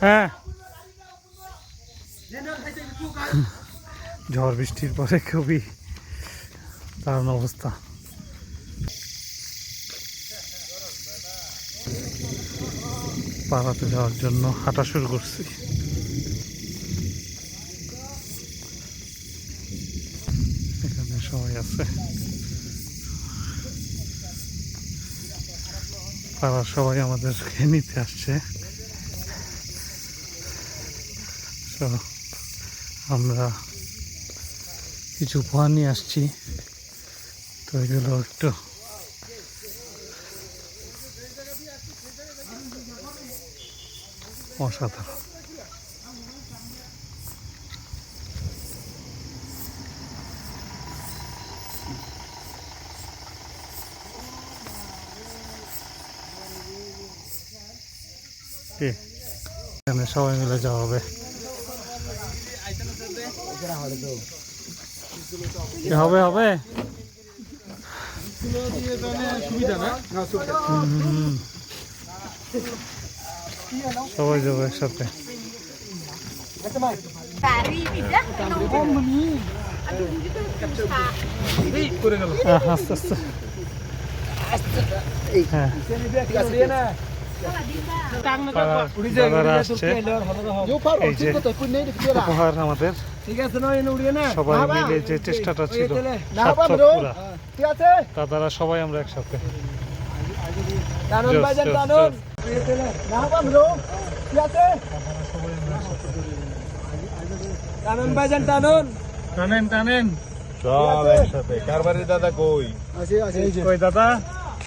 হ্যাঁ। ঝড় বৃষ্টির পরে খুবই দারুণ অবস্থা। পাড়াতে যাওয়ার জন্য হাঁটা শুরু করছি। এখানে সবাই আছে। পাড়ার সবাই আমাদেরকে নিতে আসছে। তো আমরা কিছু উপহার নিয়ে আসছি। তো এগুলো একটু। অসাধারণ। এখানে সবাই মিলে যাওয়া হবে। হবে হবে। সবাই যাব একসাথে আস্তে আস্তে হ্যাঁ উপহার আমাদের সবাই মিলে যে চেষ্টাটা ছিল। সার্থক সবাই আমরা একসাথে. টানুন ভাইজান টানুন টানেন টানেন সব একসাথে কারবারি দাদা কই কই দাদা?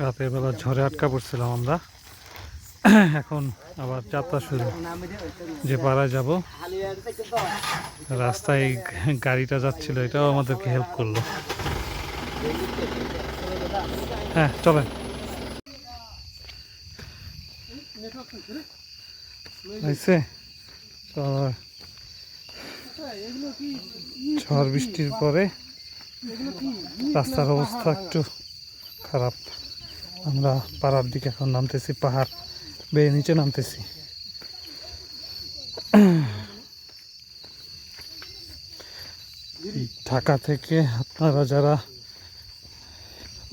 রাতের বেলা ঝড়ে আটকা পড়ছিলাম আমরা। এখন আবার যাত্রা শুরু। যে পাড়ায় যাব, রাস্তায় গাড়িটা যাচ্ছিল, এটাও আমাদেরকে হেল্প করল। হ্যাঁ চলেন। হয়েছে? ঝড় বৃষ্টির পরে রাস্তার অবস্থা একটু খারাপ। আমরা পাড়ার দিকে এখন নামতেছি, পাহাড় বেয়ে নিচে নামতেছি। ঢাকা থেকে আপনারা যারা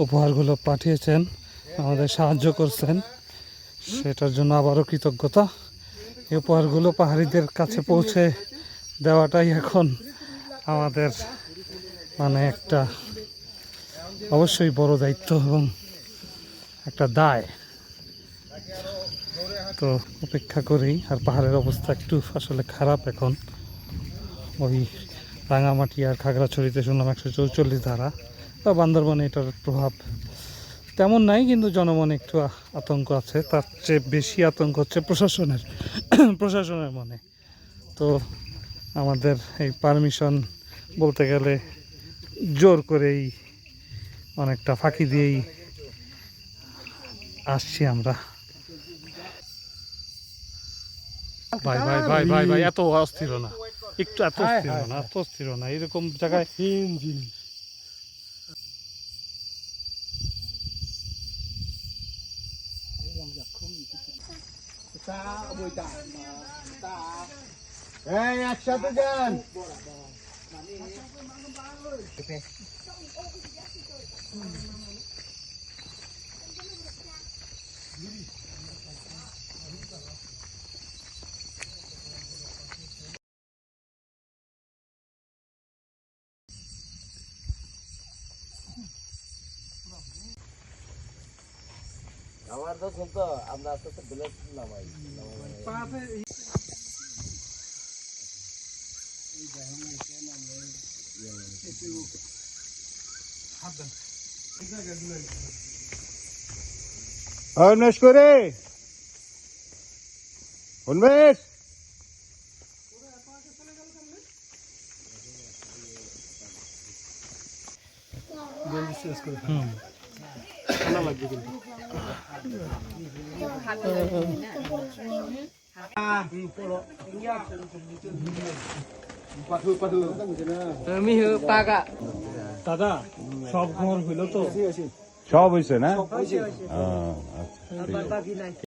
উপহারগুলো পাঠিয়েছেন, আমাদের সাহায্য করছেন সেটার জন্য আবারও কৃতজ্ঞতা। এই উপহারগুলো পাহাড়িদের কাছে পৌঁছে দেওয়াটাই এখন আমাদের মানে একটা অবশ্যই বড় দায়িত্ব এবং একটা দায়। তো অপেক্ষা করেই আর পাহাড়ের অবস্থা একটু আসলে খারাপ এখন। ওই রাঙামাটি আর খাগড়াছড়িতে শুনলাম একশো চৌচল্লিশ ধারা। বা বান্দরবনে এটার প্রভাব তেমন নাই কিন্তু জনমনে একটু আতঙ্ক আছে। তার চেয়ে বেশি আতঙ্ক হচ্ছে প্রশাসনের প্রশাসনের মনে। তো আমাদের এই পারমিশন বলতে গেলে জোর করেই অনেকটা ফাঁকি দিয়েই আসছি আমরা। ভাই ভাই ভাই ভাই ভাই এত অস্থির না। একটু এত অস্থির না এত অস্থির না। এরকম জায়গায় এই একসাথে যান আমার চার্জার খুলতো আমরা আস্তে করে। হুম। মিহু পাগা। দাদা সব ঘর হইল তো। সব হয়েছে না?